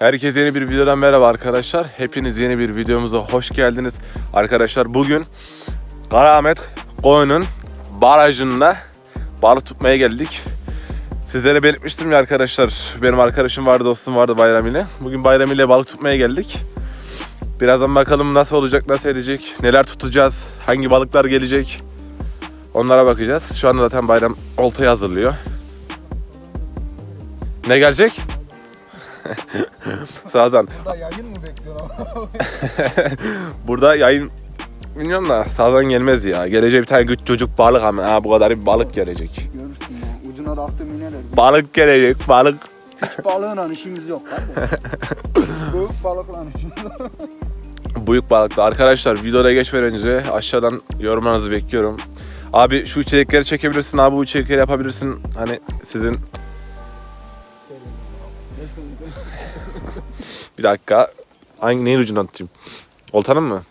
Herkese yeni bir videodan merhaba arkadaşlar. Hepiniz yeni bir videomuza hoş geldiniz. Arkadaşlar bugün Karaahmet Koyun'un barajında balık tutmaya geldik. Sizlere belirtmiştim ya arkadaşlar. Benim arkadaşım vardı, dostum vardı Bayram ile. Bugün Bayram ile balık tutmaya geldik. Birazdan bakalım nasıl olacak, nasıl edecek, neler tutacağız, hangi balıklar gelecek. Onlara bakacağız. Şu anda zaten Bayram oltayı hazırlıyor. Ne gelecek? Sazan. Burada yayın mı bekliyor ama? Burada yayın bilmiyorum da sazan gelmez ya. Gelecek bir tane güç çocuk balık ama ha, bu kadar bir balık gelecek. Görürsün ya. Ucuna da attım ineler. Balık gelecek balık. Hiç balığla işimiz yok. Büyük balıkla işimiz yok. Büyük balıklı. Arkadaşlar videoya geçmeden önce aşağıdan yorumlarınızı bekliyorum. Abi şu içerikleri çekebilirsin abi bu içerikleri yapabilirsin. Hani sizin bir dakika. Hangi neyin ucundan tutayım? Oltanın mı?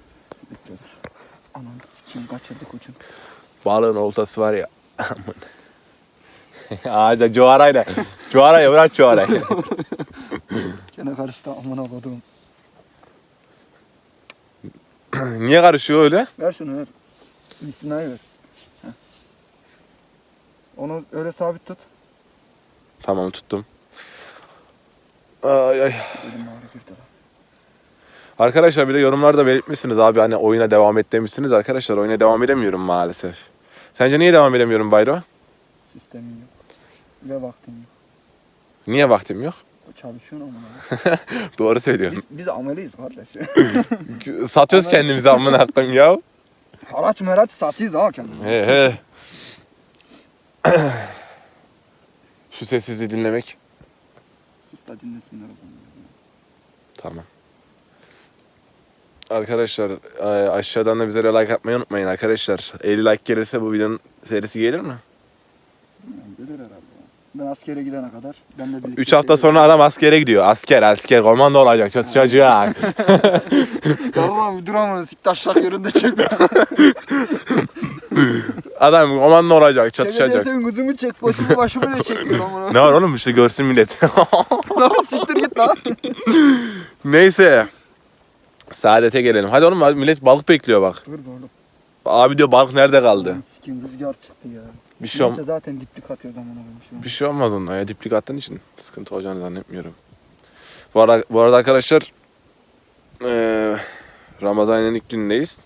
Anam sikiyim kaçırdık ucunu. Balığın oltası var ya. Ağaca cuvarayla. Cuvarayla bırak cuvarayı. Gene karıştı amına kodum. Niye karışıyor öyle? Ver şunu ver. Mistinayı ver. Heh. Onu öyle sabit tut. Tamam tuttum. Ay ay. Arkadaşlar bir de yorumlarda belirtmişsiniz abi hani oyuna devam et demişsiniz. Arkadaşlar oyuna devam edemiyorum maalesef. Sence niye devam edemiyorum Bayro? Sistemin yok. Ve vaktin yok. Niye vaktim yok? Çalışıyorsun amına. Doğru söylüyorsun. Biz, biz ameliyiz kardeş. Satıyoruz Ama- kendimizi amına koyayım ya. Haraç meraç satıyız ha kendimiz. He he. Şu sessizliği dinlemek. Sus da dinlesinler o zaman. Tamam. Arkadaşlar e, aşağıdan da bize like atmayı unutmayın arkadaşlar. 50 like gelirse bu videonun serisi gelir mi? Yani gelir herhalde. Ya. Ben askere gidene kadar ben de birlikte 3 hafta sonra adam askere gidiyor. Asker asker komando olacak çatışacak. Tamam duramam siktaşlak yerinde çek. adam komando olacak çatışacak. Çekeceksen kızımı çek koçumu başımı da çekmiyor ama. Ne var oğlum işte görsün millet. Lan siktir git lan. Neyse. Saadete gelelim. Hadi oğlum millet balık bekliyor bak. Dur oğlum. Abi diyor balık nerede kaldı? Sikim rüzgar çıktı ya. Bir şey, Neyse olm- zaten diplik atıyor zaman olmuş. bir şey olmaz ondan ya. Diplik attığın için sıkıntı olacağını zannetmiyorum. Bu arada, bu arada arkadaşlar eee Ramazan ayının ilk günündeyiz.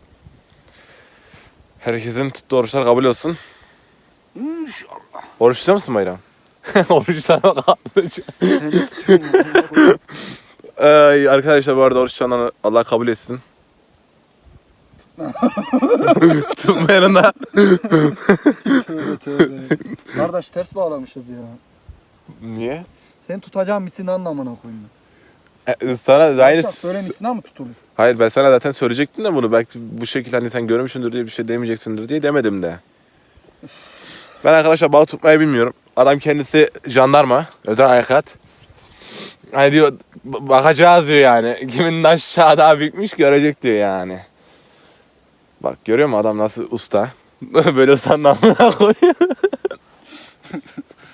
Herkesin tuttuğu oruçlar kabul olsun. İnşallah. Oruç tutuyor musun Bayram? oruç sana tutuyorum. Ay, arkadaşlar bu arada oruç tutanları Allah kabul etsin. Tutmayanın da tövbe tövbe. Kardeş ters bağlamışız ya. Niye? Sen tutacağın misin anlamına koyayım. E, sana aynı... Böyle misina mı tutulur? Hayır ben sana zaten söyleyecektim de bunu. Belki bu şekilde hani sen görmüşsündür diye bir şey demeyeceksindir diye demedim de. Ben arkadaşlar balık tutmayı bilmiyorum. Adam kendisi jandarma. Özel harekat. Hani diyor "b- bakacağız diyor yani. Kimin aşağı daha büyükmüş görecek diyor yani. Bak görüyor musun adam nasıl usta? Böyle ustanın amına koyuyor.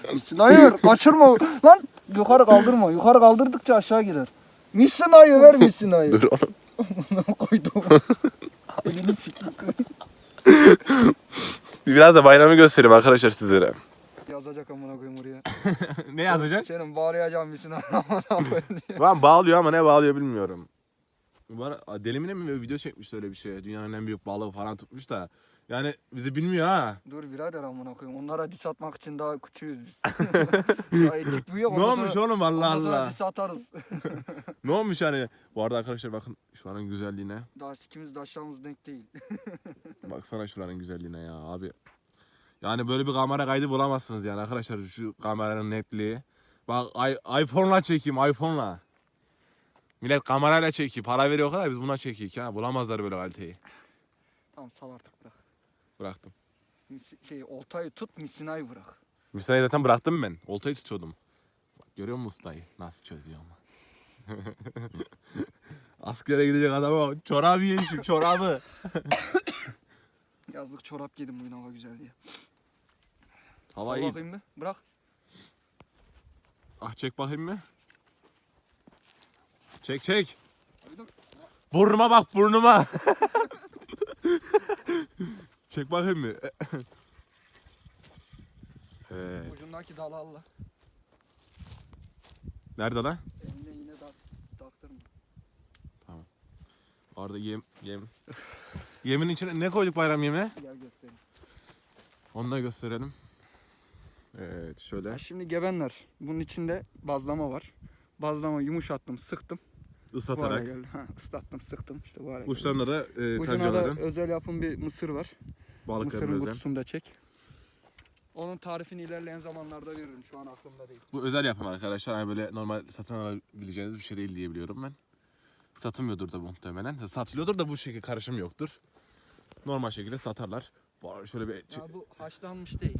Misin hayır kaçırma. Lan yukarı kaldırma. Yukarı kaldırdıkça aşağı gider. Misin hayır ver misin hayır. Dur oğlum. Koydum. Elini sikeyim. Biraz da bayramı göstereyim arkadaşlar sizlere. Yazacak amına koyayım oraya. ne yazacak? Senin bağlayacağın misin amına koyayım diye. Ben bağlıyor ama ne bağlıyor bilmiyorum. Ara Delimine mi video çekmiş öyle bir şey. Dünyanın en büyük balığı falan tutmuş da. Yani bizi bilmiyor ha. Dur birader amına koyayım. Onlara dis atmak için daha küçüğüz biz. daha ekip büyüyor. Ne olmuş sonra- oğlum Allah ondan sonra Allah. dis atarız. Ne olmuş hani? Bu arada arkadaşlar bakın şuranın güzelliğine. daha sikimiz de aşağımız denk değil. Baksana şuranın güzelliğine ya abi. Yani böyle bir kamera kaydı bulamazsınız yani arkadaşlar şu kameranın netliği. Bak iPhone'la çekeyim iPhone'la. Millet kamerayla çekiyor. Para veriyor o kadar biz buna çekiyik ha. Bulamazlar böyle kaliteyi. tamam sal artık bırak. Bıraktım. Mis- şey oltayı tut misinayı bırak. Misali zaten bıraktım ben. Oltayı tutuyordum. Bak, görüyor musun ustayı? Nasıl çözüyor ama. Askere gidecek adama bak. Çorabı yemişim çorabı. Yazlık çorap giydim bugün hava güzel diye. Hava Sal iyi. bakayım bir. Bırak. Ah çek bakayım mı? Çek çek. Burnuma bak burnuma. çek bakayım mı? evet. Ucundaki dalı Allah. Nerede lan? Eline yine tak, taktırma. Orada yem yem. Yemin içine ne koyduk bayram yemeğe? Gel göstereyim. Onu da gösterelim. Evet şöyle. Ha, şimdi gebenler. Bunun içinde bazlama var. Bazlama yumuşattım, sıktım. Bu hale Islatarak. geldi. Ha, ıslattım, sıktım. İşte bu hale geldi. Uçlarında da e, Ucuna da özel yapım bir mısır var. balıkların Mısırın özel. kutusunu da çek. Onun tarifini ilerleyen zamanlarda veririm. Şu an aklımda değil. Bu özel yapım arkadaşlar. Yani böyle normal satın alabileceğiniz bir şey değil diye biliyorum ben. Satılmıyordur da muhtemelen. Satılıyordur da bu şekilde karışım yoktur. Normal şekilde satarlar. Bu Şöyle bir Ya bu haşlanmış değil.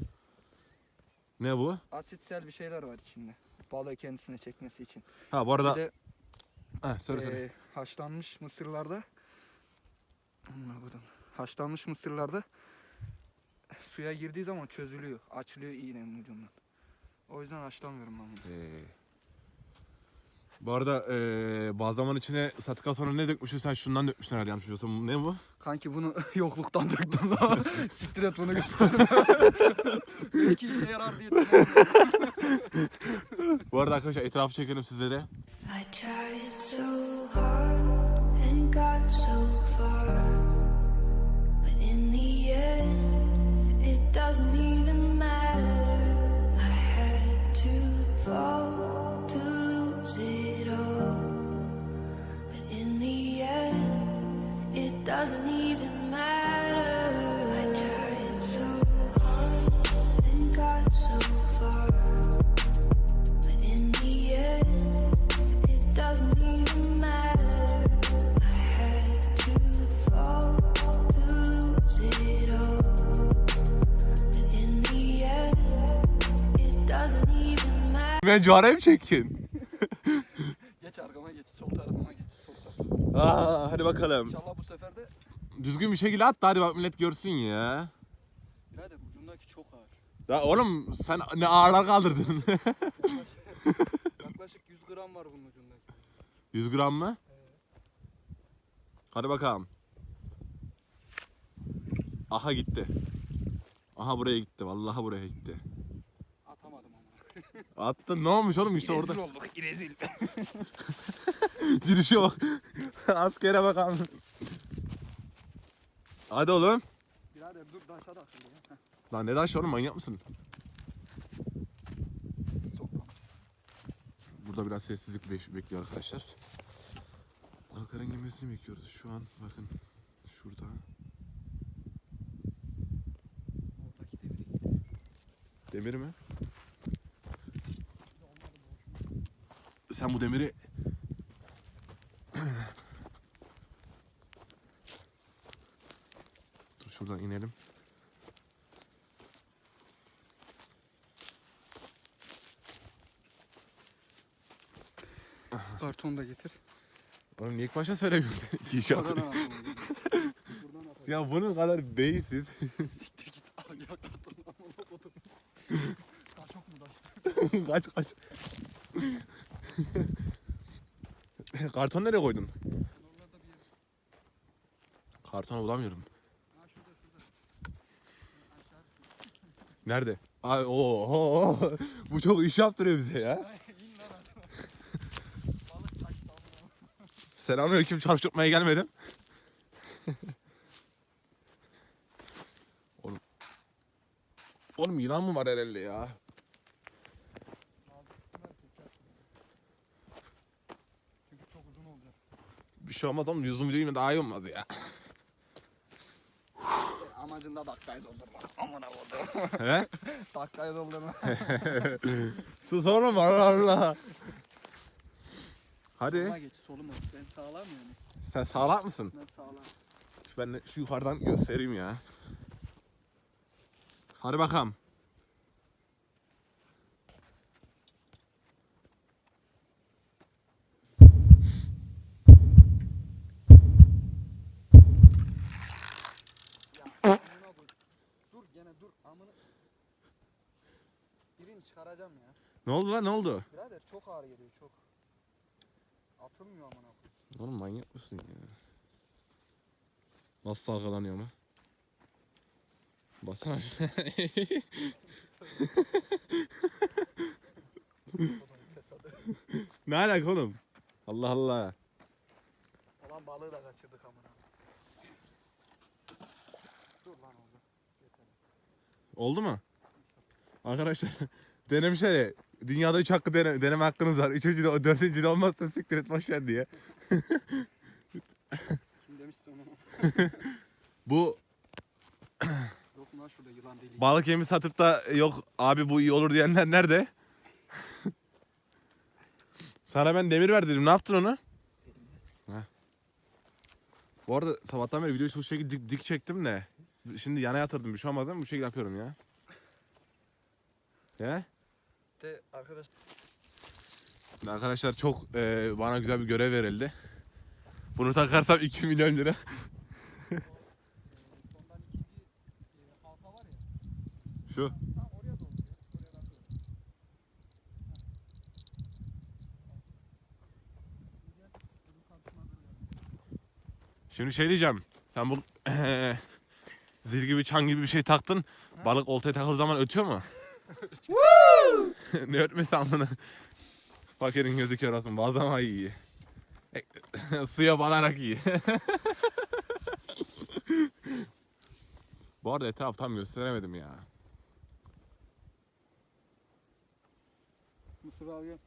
ne bu? Asitsel bir şeyler var içinde. Balığı kendisine çekmesi için. Ha bu Bir arada de ha, söyle söyle. Ee, haşlanmış mısırlarda haşlanmış mısırlarda suya girdiği zaman çözülüyor. Açılıyor iğnenin ucundan. O yüzden haşlamıyorum ben bunu. Ee, bu arada e, bazlamanın içine sattıktan sonra ne dökmüşsün sen şundan dökmüşsün herhalde yanlış biliyorsam. Ne bu? Kanki bunu yokluktan döktüm daha. Siktir et bunu göster. Belki işe yarar diye. Bu arada arkadaşlar etrafı çekelim sizlere. I tried so hard and got so far, but in the end, it doesn't even matter. I had to fall cuharayı mı çekin? geç arkama geç. Sol tarafıma geç. Sol tarafıma. Aa, hadi bakalım. İnşallah bu sefer de Düzgün bir şekilde at da hadi bak millet görsün ya. birader ucundaki çok ağır. Ya oğlum sen ne ağırlar kaldırdın. Yaklaşık, yaklaşık 100 gram var bunun ucundaki. 100 gram mı? Hadi bakalım. Aha gitti. Aha buraya gitti. Vallahi buraya gitti. Attın ne olmuş oğlum işte orada. olduk irezil. Girişe bak. Askere bakalım. Hadi oğlum. birader dur daşa da akıllı ya. Lan ne daş oğlum manyak mısın? Burada biraz sessizlik bek- bekliyor arkadaşlar. Balıkların gelmesini bekliyoruz şu an. Bakın şurada. Demir mi? Sen bu demiri Dur şuradan inelim. Karton da getir. Oğlum niye ilk başta söylemiyorsun? Buradan atalım. ya bunun kadar beyinsiz. Siktir git. Al ya karton. Amına kodum. Daha çok mu daş? kaç kaç. Karton nereye koydun? Karton bulamıyorum. Nerede? Ay oho. Bu çok iş yaptırıyor bize ya. Selamünaleyküm çalıştırmaya gelmedim. Oğlum. Oğlum yılan mı var herhalde ya? Bazı kısımları kesersin. Çünkü çok uzun olacak. Bir şey olmaz oğlum yüzüm yine daha iyi olmaz ya. Amacında dakikayı doldurma. Amına kodum. He? dakikayı doldurma. Sus oğlum Allah Allah. Soluna Hadi. geç soluma. Ben sağlam yani. Sen sağlam mısın? Ben sağlam. Ben de şu yukarıdan göstereyim ya. Hadi bakalım. Amına koy. Dur. Amına. Birini çıkaracağım ya. Ne oldu lan ne oldu? Birader çok ağır geliyor çok. Atılmıyor amına koyayım. Oğlum manyak mısın ya? Nasıl salgılanıyor mu? Basana. ne alaka oğlum? Allah Allah. Olan balığı da kaçırdık amına. Dur lan oldu. Oldu mu? Arkadaşlar denemişler ya. Dünyada 3 hakkı dene, deneme hakkınız var. Üçüncü de, dördüncü de olmazsa siktir et boşver diye. Kim demişse onu. Bu Yok mu lan şurada yılan deliği. balık yemi satıp da yok abi bu iyi olur diyenler nerede? Sana ben demir ver dedim. Ne yaptın onu? Heh. Bu arada sabahtan beri videoyu şu şekilde dik, dik çektim de. Şimdi yana yatırdım. Bir şey olmaz değil mi? Bu şekilde yapıyorum ya. Ya? De arkadaş Arkadaşlar çok e, bana güzel bir görev verildi. Bunu takarsam 2 milyon lira. sondan ikinci e, halka var ya. Şu. Tam oraya doğru. Oraya bakıyorum. Şimdi şey diyeceğim. Sen bu zil gibi çan gibi bir şey taktın. Balık oltaya takıldığı zaman ötüyor mu? ne ötmesi amına. Fakirin gözü kör olsun. Bazen ama iyi. E, Suya banarak iyi. Bu arada etraf tam gösteremedim ya. Mısır al gel.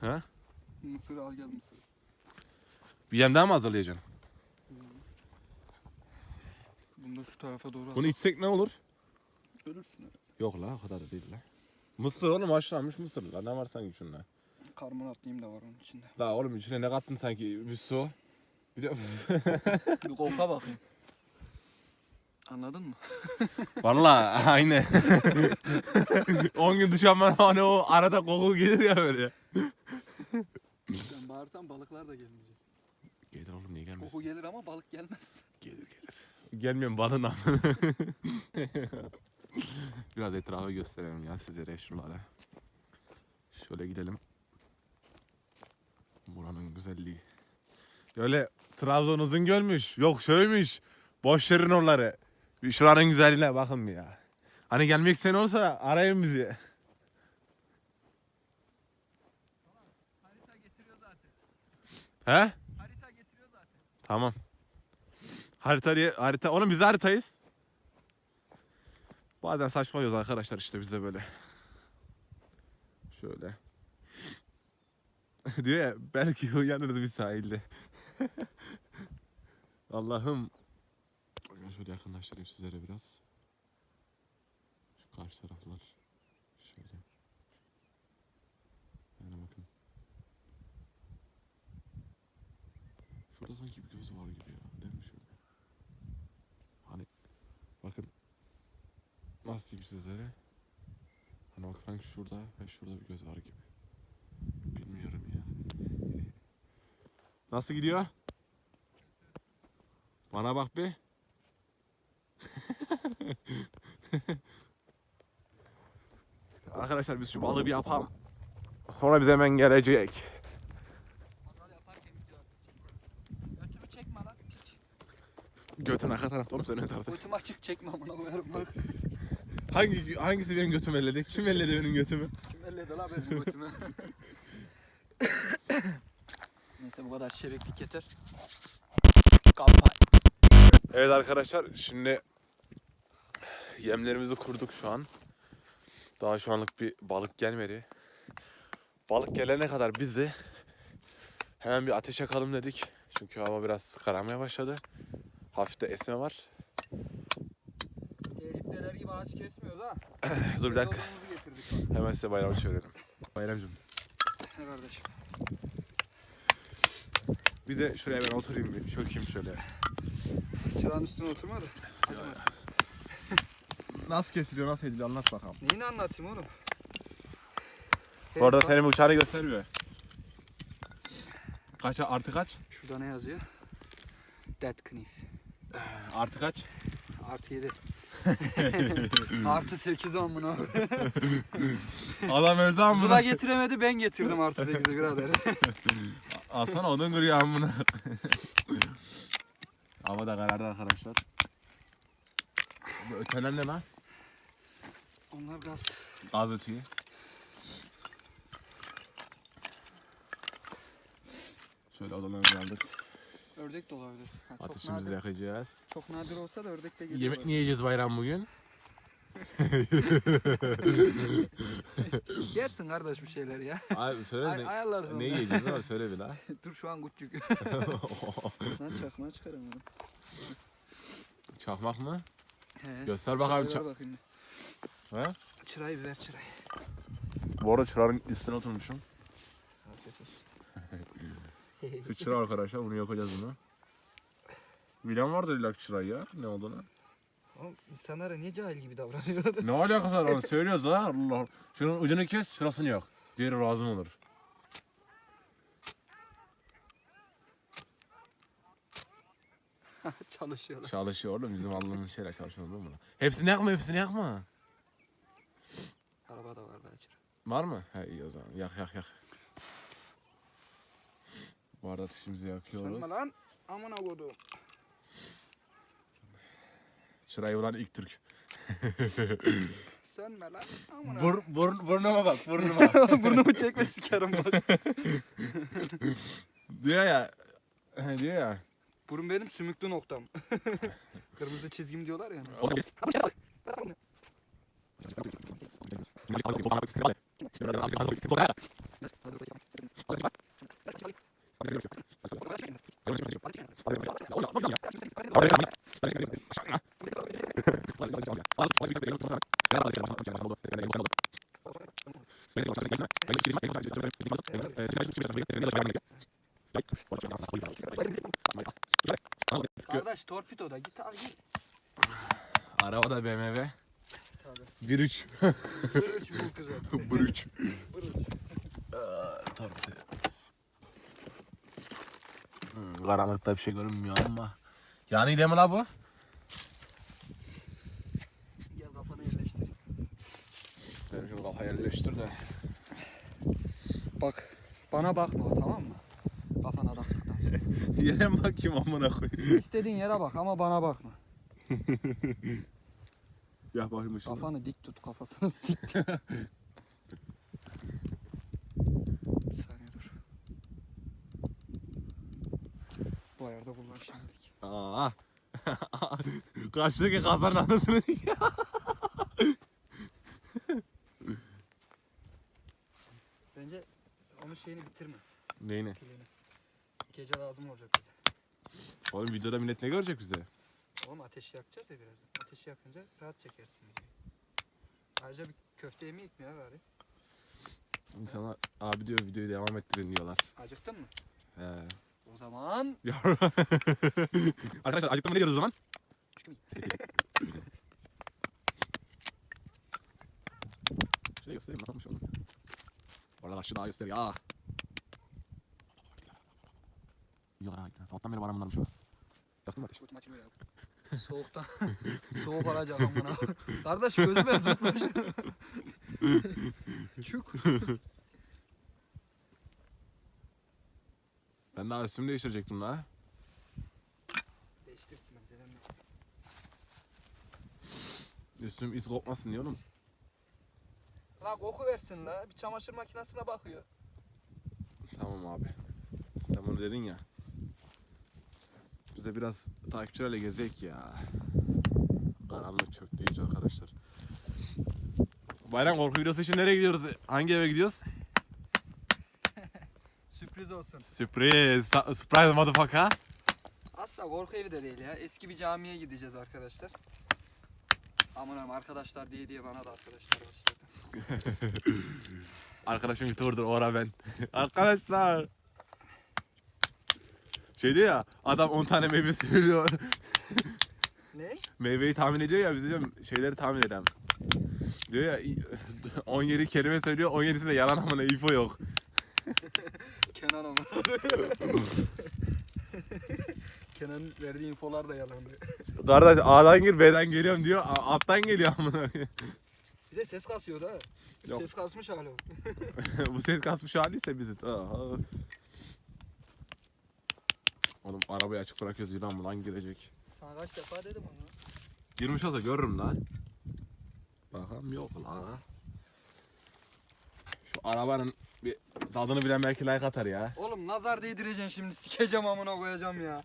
Ha? Mısır al gel mısır. Bir yem daha mı hazırlayacaksın? Bunu da şu tarafa doğru. Bunu içsek ne olur? Ölürsün öyle. Yok la o kadar da değil la. Mısır oğlum haşlanmış mısır la. Ne var sanki şunda? Karbonatlayayım da var onun içinde. La oğlum içine ne kattın sanki? Bir su. Bir de Bir kolka bakayım. Anladın mı? Vallahi aynı. 10 gün dışarı hani o arada koku gelir ya böyle. Sen bağırsan balıklar da gelmeyecek. Gelir oğlum niye gelmesin? Koku gelir ama balık gelmez. Gelir gelir. Gelmiyorum balın. Biraz etrafı gösterelim ya sizlere şunlara. Şöyle gidelim. Buranın güzelliği. Böyle Trabzon uzun gölmüş. Yok şöylemiş. Boş yerin oraları. Bir şuranın güzelliğine bakın bir ya. Hani gelmek isteyen olsa arayın bizi. Harita getiriyor zaten. He? Harita getiriyor zaten. Tamam. Harita diye harita. Oğlum biz haritayız. Bazen saçmalıyoruz arkadaşlar işte biz de böyle. Şöyle. Diyor ya belki uyanırız bir sahilde. Allah'ım. Şöyle yakınlaştırayım sizlere biraz. Şu karşı taraflar. Şöyle. Yani bakın. Şurada sanki bir göz var gibi ya. Değil mi şöyle? Hani bakın nasıl diyeyim sizlere? Hani bak sanki şurada ve şurada bir göz var gibi. Bilmiyorum ya. Nasıl gidiyor? Bana bak bir. Arkadaşlar biz şu balığı bir yapalım. Sonra biz hemen gelecek. Götümü çekme lan. Götün arka tarafta oğlum sen ön tarafta. Götümü açık çekme amına koyarım bak. Hangi hangisi benim götümü elledi? Kim elledi benim götümü? Kim elledi la benim götümü? Neyse bu kadar şebeklik yeter. Kapat. Evet arkadaşlar şimdi yemlerimizi kurduk şu an. Daha şu anlık bir balık gelmedi. Balık gelene kadar bizi hemen bir ateş yakalım dedik. Çünkü hava biraz kararmaya başladı. Hafif de esme var. Gibi ağaç kesmiyoruz ha. Dur bir dakika. Hemen size bayramı söyleyelim. Bayramcığım. Ne kardeşim? Bir de şuraya ben oturayım bir çökeyim şöyle. Çırağın üstüne oturma da. acımasın. Nasıl kesiliyor nasıl ediliyor anlat bakalım. Neyini anlatayım oğlum? Bu arada senin bu uçağını göstermiyor. Kaç artı kaç? Şurada ne yazıyor? Dead knife. Artı kaç? Artı 7. artı 8 amına. Adam öldü Zula getiremedi ben getirdim artı 8'i birader. Alsana odun kırıyor amına. Hava da karardı arkadaşlar. Bu öteler ne lan? Onlar gaz. Gaz ötüyor. Şöyle odalarımızı aldık. Ördek de olabilir. Ha, çok, Ateşimizi nadir, yakacağız. çok nadir olsa da ördek de geliyor. Yemek ne yiyeceğiz bayram bugün? Yersin kardeş bir şeyler ya. Abi söyle Ay, ayarlarız onu. ne yiyeceğiz ama söyle bir la. Dur şu an küçük. Lan çakma çıkaramadım. Çakmak mı? He. Göster bakalım Çırayı ça- ver bakayım. He? Çırayı ver çırayı. Bu arada çırağın üstüne oturmuşum. Çıra arkadaşlar bunu yapacağız bunu. Bilen vardır illa ki çırayı ya. Ne olduğunu. Oğlum insanlara niye cahil gibi davranıyor? ne alakası var onu söylüyoruz ha Allah Allah. Şunun ucunu kes şurasını yok. Diğeri razı mı olur? Çalışıyorlar. Çalışıyor oğlum bizim Allah'ın şeyler çalışıyor lan? Hepsini yakma hepsini yakma. Araba da var daha çıra. Var mı? He iyi o zaman yak yak yak. Bu arada ateşimizi yakıyoruz. Sönme lan. Amına kodum. Çırayı bulan ilk Türk. Sönme lan. Amına. Bur, bur, burnuma bak burnuma. Burnumu çekme sikerim bak. diyor ya. diyor ya. Burun benim sümüklü noktam. Kırmızı çizgim diyorlar ya. Kardeş torpidoda git al git. Arabada BMW. Tabii. 1.3. Üç bu güzel. 1.3. Bırıç. Tabii. Hmm, karanlıkta bir şey görünmüyor ama. Yani değil mi la bu? Gel kafanı yerleştir. Ben şu kafayı yerleştir de. Bak bana bakma tamam mı? Kafana taktıktan sonra. Yere mi bakayım amına koyayım. İstediğin yere bak ama bana bakma. Ya bakayım şuna. Kafanı dik tut kafasını sik. Bir saniye dur. Bu ayarda kullan şimdilik. Aa. Karşıdaki kazanın anasını Bence onun şeyini bitirme. Neyini? Pilini. Gece lazım olacak bize. Oğlum videoda millet ne görecek bize? Oğlum ateş yakacağız ya birazdan. Ateşi yakınca rahat çekersin videoyu. Ayrıca bir köfte yemeyek mi ya bari? İnsanlar abi diyor videoyu devam ettirin diyorlar. Acıktın mı? He. O zaman Yavrum. Arkadaşlar acıktım ne diyoruz o zaman? Şöyle göstereyim ne yapmış oğlum. Orada karşı daha göster ya. Yiyorlar ha. Sabahtan beri bunlarmış o. Yaktın mı ateş? Götüm açılıyor ya. Soğuktan. Soğuk olacak amına. Kardeş gözüme tutma şunu. Çuk. Ben daha üstümü değiştirecektim la. Üstüm iz kopmasın diye oğlum. La koku versin la. Bir çamaşır makinesine bakıyor. Tamam abi. Sen bunu dedin ya. Bize biraz takipçilerle gezek ya. Karanlık çöktü iyice arkadaşlar. Bayram korku videosu için nereye gidiyoruz? Hangi eve gidiyoruz? Sürpriz olsun. Sürpriz. Surprise motherfucker. Asla korku evi de değil ya. Eski bir camiye gideceğiz arkadaşlar. Aman arkadaşlar diye diye bana da arkadaşlar başladı. Arkadaşım YouTuber'dır ora ben. Arkadaşlar. Şey diyor ya adam 10 tane meyve söylüyor. Ne? Meyveyi tahmin ediyor ya biz diyorum şeyleri tahmin edem. Diyor ya 17 kelime söylüyor 17'si de yalan ama info yok. Kenan ama. Kenan'ın verdiği infolar da yalandı. Kardeş A'dan gir B'den geliyorum diyor. A- Alttan geliyor amına. Bir de ses kasıyor da. Yok. Ses kasmış hala. Bu ses kasmış haliyse bizi. Aha. Oğlum arabayı açık bırakıyoruz yılan mı lan girecek. Sana kaç defa dedim onu. Girmiş olsa görürüm lan. Bakalım yok la. Şu arabanın bir tadını bilen belki like atar ya. Oğlum nazar değdireceksin şimdi sikeceğim amına koyacağım ya.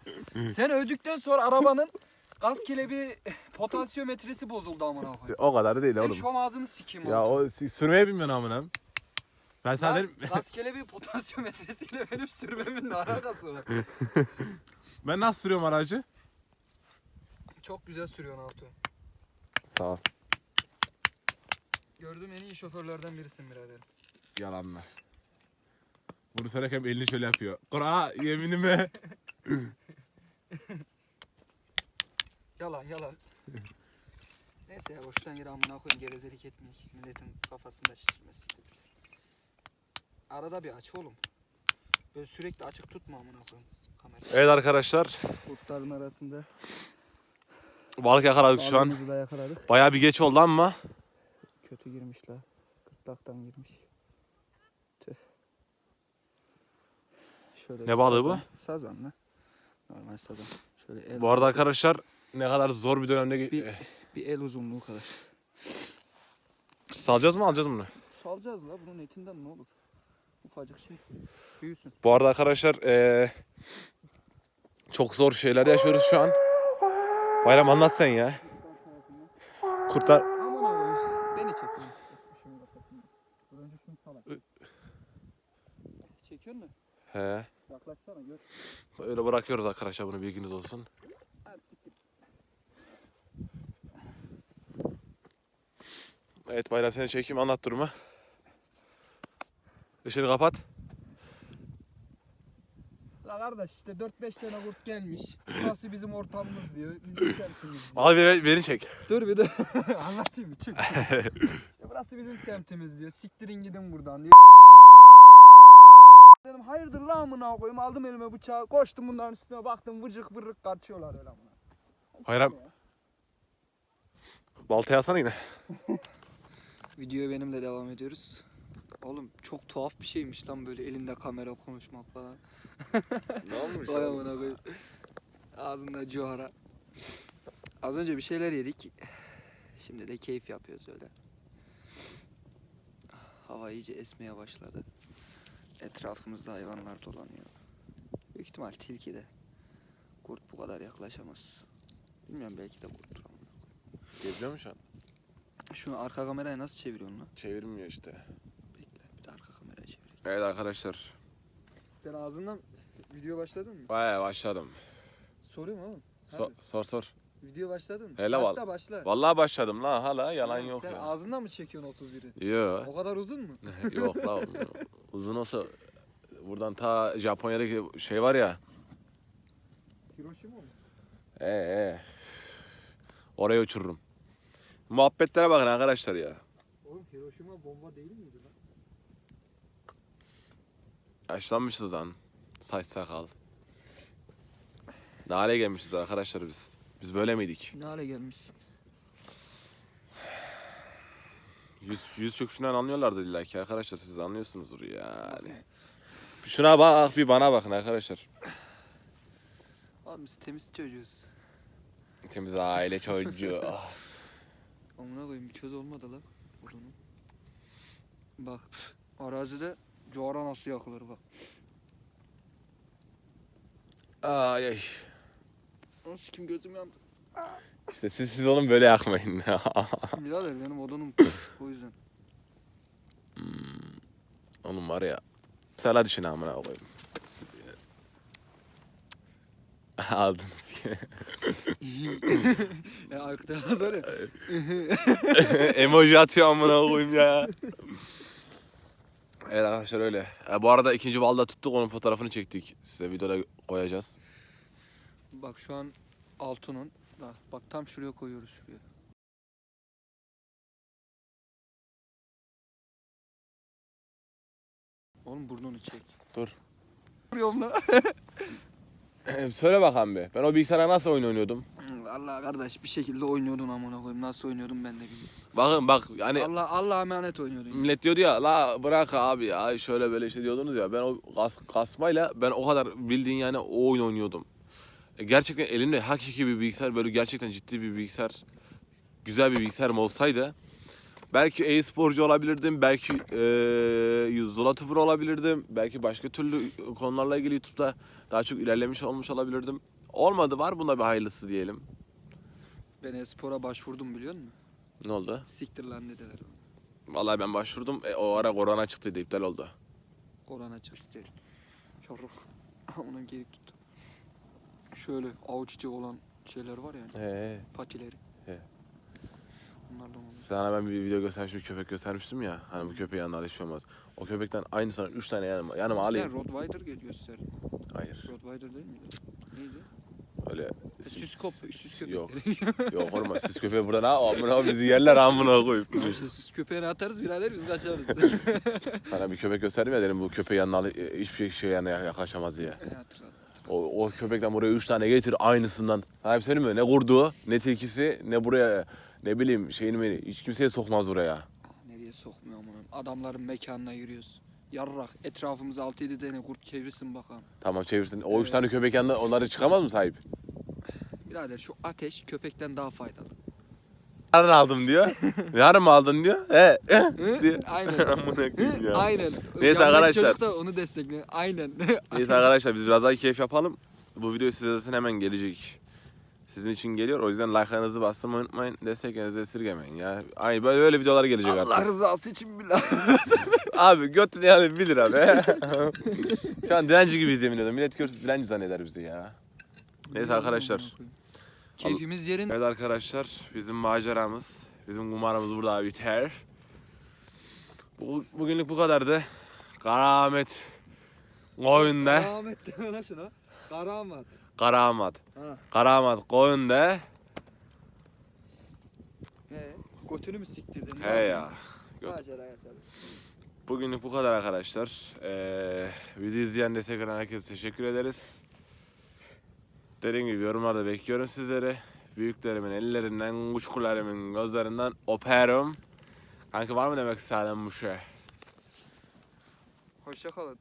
Sen öldükten sonra arabanın gaz kelebi potansiyometresi bozuldu amına koyayım. O kadar değil Sen oğlum. şu an ağzını sikeyim Ya oğlum. o s- sürmeyi bilmiyorsun amına. Ben sana Lan, dedim, gaz kelebi potansiyometresiyle benim sürmemin ne alakası var? ben nasıl sürüyorum aracı? Çok güzel sürüyorsun Altu. Sağ ol. Gördüğüm en iyi şoförlerden birisin birader. Yalanla. Bunu söylerken elini şöyle yapıyor. Kura yeminime. Yalan yalan. Neyse ya boştan yere amına koyayım gevezelik etmeyek. Milletin kafasında şişirmesi. Arada bir aç oğlum. Böyle sürekli açık tutma amına koyayım kamerayı. Evet arkadaşlar. Kurtların arasında Balık yakaladık şu an. balığımızı da yakaladık. Bayağı bir geç oldu ama. Kötü girmiş la. Gırtlaktan girmiş. Tüh. Şöyle Ne bir balığı bu? sazan- lan. Normal sazan. Şöyle el, Bu arada arkadaşlar ne kadar zor bir dönemde Bir- eh, bir el uzunluğu kadar. salacağız mı alacağız mı bunu? Salacağız la bunun etinden ne olur? Ufacık şey. Büyüsün. Bu arada arkadaşlar eee, çok zor şeyler yaşıyoruz şu an. Bayram anlat sen ya. Kurtar. Aman abi beni çekin. Önce şunu salak. Çekiyorsun da He. yaklaşsana gör. Öyle bırakıyoruz arkadaşlar bunu bilginiz olsun. Hadi siktir. Evet Bayram seni çekeyim anlat durumu. Işığı kapat. La kardeş işte 4-5 tane kurt gelmiş. Burası bizim ortamımız diyor. Bizim semtimiz diyor. Al beni, beni çek. Dur bir dur. Anlatayım mı? Çık. İşte burası bizim semtimiz diyor. Siktirin gidin buradan diyor. Dedim hayırdır lan amına koyayım. Aldım elime bıçağı. Koştum bunların üstüne baktım vıcık vırık kaçıyorlar öyle amına. Bayram. Baltayı alsana yine. Videoya benimle devam ediyoruz. Oğlum çok tuhaf bir şeymiş lan böyle elinde kamera konuşmak falan. ne olmuş? Vay amına koyayım. Ağzında cuhara. Az önce bir şeyler yedik. Şimdi de keyif yapıyoruz öyle. Hava iyice esmeye başladı. Etrafımızda hayvanlar dolanıyor. Büyük ihtimal tilki de. Kurt bu kadar yaklaşamaz. Bilmiyorum belki de kurttur ama. Geziyor mu şu an? Şunu arka kameraya nasıl çeviriyorsun lan? Çevirmiyor işte. Bekle bir de arka kameraya çevireyim. Evet arkadaşlar. Sen ağzından video başladın mı? Baya başladım. Soruyorum oğlum. So- sor sor. Video başladın mı? Hele başla başla. Vallahi başladım la hala yalan yok Sen ya. ağzından mı çekiyorsun 31'i? Yok. O kadar uzun mu? yok la uzun olsa buradan ta Japonya'daki şey var ya. Hiroşima mı? Ee, ee. Oraya uçururum. Muhabbetlere bakın arkadaşlar ya. Oğlum Hiroşima bomba değil miydi lan? Yaşlanmışız lan. Saç sakal. Ne hale gelmişiz arkadaşlar biz. Biz böyle miydik? Ne hale gelmişsin? Yüz, yüz çöküşünden anlıyorlardır illa ki arkadaşlar siz de anlıyorsunuzdur yani. Bir Şuna bak bir bana bakın arkadaşlar. Abi biz temiz çocuğuz. Temiz aile çocuğu. Amına koyayım bir çöz olmadı lan. Oranın. Bak arazide coğra nasıl yakılır bak. ay ay. Nasıl kim gözüm yandı. İşte siz siz olun böyle yakmayın. Birader benim odunum o yüzden. Oğlum var ya. Sala düşün amına koyayım. Aldınız. Ya Aykut Elmas var ya. Emoji atıyor amına koyayım ya. Evet arkadaşlar öyle. E, bu arada ikinci valda tuttuk onun fotoğrafını çektik. Size videoda koyacağız. Bak şu an Altun'un. Bak, bak tam şuraya koyuyoruz şuraya. Oğlum burnunu çek. Dur. Vuruyorum lan. Söyle bakalım bir. Ben o bilgisayara nasıl oyun oynuyordum? Allah kardeş bir şekilde oynuyordun amına koyayım. Nasıl oynuyordum ben de bilmiyorum. Bakın bak yani Allah Allah emanet oynuyordun. millet diyordu ya la bırak abi ya şöyle böyle işte diyordunuz ya ben o kas, kasmayla ben o kadar bildiğin yani o oyun oynuyordum. E, gerçekten elimde hakiki bir bilgisayar böyle gerçekten ciddi bir bilgisayar güzel bir bilgisayarım olsaydı belki e-sporcu olabilirdim belki e, Zlatuber olabilirdim belki başka türlü konularla ilgili YouTube'da daha çok ilerlemiş olmuş olabilirdim. Olmadı var bunda bir hayırlısı diyelim. Ben e-spora başvurdum biliyor musun? Ne oldu? Siktir lan dediler. Vallahi ben başvurdum. E, o ara korona çıktıydı iptal oldu. Korona çıktı. Çarık. Ona geri tut. Şöyle avuç içi olan şeyler var yani. He. Patileri. Oldu. Sana ben bir video göstermiştim, bir köpek göstermiştim ya. Hani bu köpeği yanına hiçbir şey olmaz. O köpekten aynısından 3 tane yanıma, yanıma Sen alayım. Rottweiler gö- gösterdin. Hayır. Rottweiler değil miydi? Neydi? Öyle. Süs kop, süs köpek. Yok. Yok oğlum siz köpeği burada ne amına bizi yerler amına koyup. işte süs köpeğini atarız birader biz kaçarız. Sana bir köpek gösterdim ya dedim bu köpeği yanına al, e, hiçbir şey yanına yaklaşamaz diye. E, hatırladım. O, o köpekten buraya 3 tane getir aynısından. Sana bir söyleyeyim mi? Ne kurdu, ne tilkisi, ne buraya ne bileyim şeyini mi hiç kimseye sokmaz buraya. Nereye sokmuyor amına. Adamların mekanına giriyoruz. Yarrak etrafımız 6-7 tane kurt çevirsin bakalım. Tamam çevirsin. O üç Evet. tane köpek yanında onları çıkamaz mı sahip? Birader şu ateş köpekten daha faydalı. Yarın aldım diyor. Yarın mı aldın diyor. He. Hı? diyor. Aynen. Amına koyayım Hı? ya. Aynen. Neyse Yanındaki arkadaşlar. Çocuk da onu destekliyor. Aynen. Neyse arkadaşlar biz biraz daha keyif yapalım. Bu video size zaten hemen gelecek. Sizin için geliyor. O yüzden like'larınızı bastırmayı unutmayın. Desteklerinizi esirgemeyin ya. Aynı böyle, böyle videolar gelecek Allah artık. rızası için billah. Abi göt yani 1 lira be. Şu an dilenci gibiyiz yemin ediyorum. Millet görse dilenci zanneder bizi ya. Neyse arkadaşlar. Keyfimiz yerin. Evet arkadaşlar bizim maceramız, bizim kumarımız burada biter. Bu, bugünlük bu kadardı. Karamet koyunda. Karamet deme lan şuna. Karamat. Ha. Karamat koyunda. He. Götünü mü siktirdin? He ya. Göt. Macera yaşadık. Bugünlük bu kadar arkadaşlar. Ee, bizi izleyen destek veren herkese teşekkür ederiz. Dediğim gibi yorumlarda bekliyorum sizleri. Büyüklerimin ellerinden, uçkularımın gözlerinden öperim. Kanka var mı demek istediğin bu şey? Hoşça kalın.